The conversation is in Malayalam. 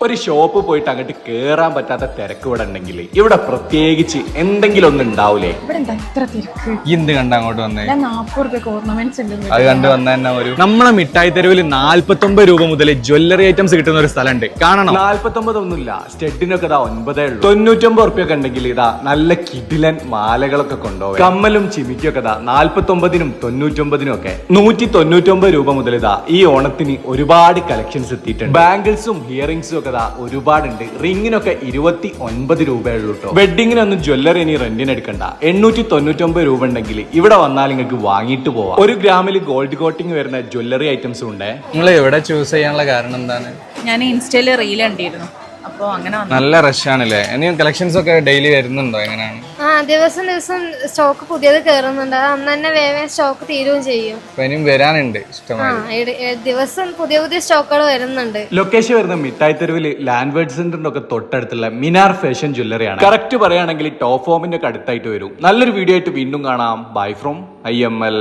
ഒരു ഷോപ്പ് പോയിട്ട് അങ്ങോട്ട് കേറാൻ പറ്റാത്ത തിരക്ക് ഇവിടെ ഉണ്ടെങ്കിൽ ഇവിടെ പ്രത്യേകിച്ച് എന്തെങ്കിലും ഒന്നും ഉണ്ടാവൂലേ? എന്താ ഇത്ര തിരക്ക്? എന്ത് കണ്ട അങ്ങോട്ട് വന്നേ? ഞാൻ നാപ്പത് റുപ്യക്ക് ഓർണമെന്റ്സ് ഉണ്ട് അത് കണ്ട് വന്ന തന്നെ ഒരു നമ്മളെ മിഠായി തെരുവിൽ നാല്പത്തൊമ്പത് രൂപ മുതൽ ജ്വല്ലറി ഐറ്റംസ് കിട്ടുന്ന ഒരു സ്ഥലമുണ്ട്. കാണണം? നാല്പത്തൊമ്പത് ഒന്നുമില്ല സ്റ്റെഡിനൊക്കെ ഇതാ ഒൻപതേ ഉള്ളൂ. തൊണ്ണൂറ്റൊമ്പത് ഉറുപ്പ്യൊക്കെ ഉണ്ടെങ്കിൽ ഇതാ നല്ല കിടിലൻ മാലകളൊക്കെ കൊണ്ടുപോകും. കമ്മലും ചിമിക്കൊക്കെ ഇതാ നാല്പത്തൊമ്പതിനും തൊണ്ണൂറ്റൊമ്പതിനും ഒക്കെ. നൂറ്റി തൊണ്ണൂറ്റൊമ്പത് രൂപ മുതൽ ഇതാ ഈ ഓണത്തിന് ഒരുപാട് കളക്ഷൻസ് എത്തിയിട്ടുണ്ട്. ബാംഗിൾസും ഹിയറിംഗ്സും ഒക്കെ ഇതാ ഒരുപാടുണ്ട്. റിങ്ങിനൊക്കെ ഇരുപത്തി ഒൻപത് രൂപയുള്ളൂ കേട്ടോ വെഡിങ്ങിനൊന്നും ജ്വല്ലറി ഇനി റെന്റിന് എടുക്കണ്ട. എണ്ണൂറ്റി തൊണ്ണൂറ്റൊമ്പത് രൂപ ഉണ്ടെങ്കിൽ ഇവിടെ വന്നാൽ നിങ്ങൾക്ക് വാങ്ങിയിട്ട് പോവാം. ഒരു ഗ്രാമിൽ ഗോൾഡ് കോട്ടിംഗ് വരുന്ന ജ്വല്ലറി ഐറ്റംസും ഉണ്ട്? നിങ്ങൾ എവിടെ ചൂസ് ചെയ്യാനുള്ള കാരണം എന്താണ്? ഞാൻ ഇൻസ്റ്റയിൽ റീൽ കണ്ടിരുന്നു. അപ്പോൾ അങ്ങനെ വന്നു. നല്ല റഷ് ആണല്ലേ? കളക്ഷൻസ് ഒക്കെ ഡെയിലി വരുന്നുണ്ടോ? എങ്ങനെയാണ്? ആ ദിവസം ദിവസം സ്റ്റോക്ക് പുതിയത് കയറുന്നുണ്ട് അത് അന്ന് തന്നെ വേഗം സ്റ്റോക്ക് തീരുകയും ചെയ്യും. ഇനിയും വരാനുണ്ട് ആ ഇഷ്ടമായി ഇട- ഏ, ദിവസം പുതിയ പുതിയ സ്റ്റോക്കുകൾ വരുന്നുണ്ട്. ലൊക്കേഷൻ വരുന്ന മിഠായി തെരുവിൽ ലാൻഡ് വേർഡ് സെന്ററിന്റെ ഒക്കെ തൊട്ടടുത്തുള്ള മിനാർ ഫാഷൻ ജ്വല്ലറിയാണ് കറക്റ്റ് പറയുകയാണെങ്കിൽ ടോപ്പ് ഫോമിന്റെ ഒക്കെ അടുത്തായിട്ട് വരും. നല്ലൊരു വീഡിയോ ആയിട്ട് വീണ്ടും കാണാം. Bye from I M L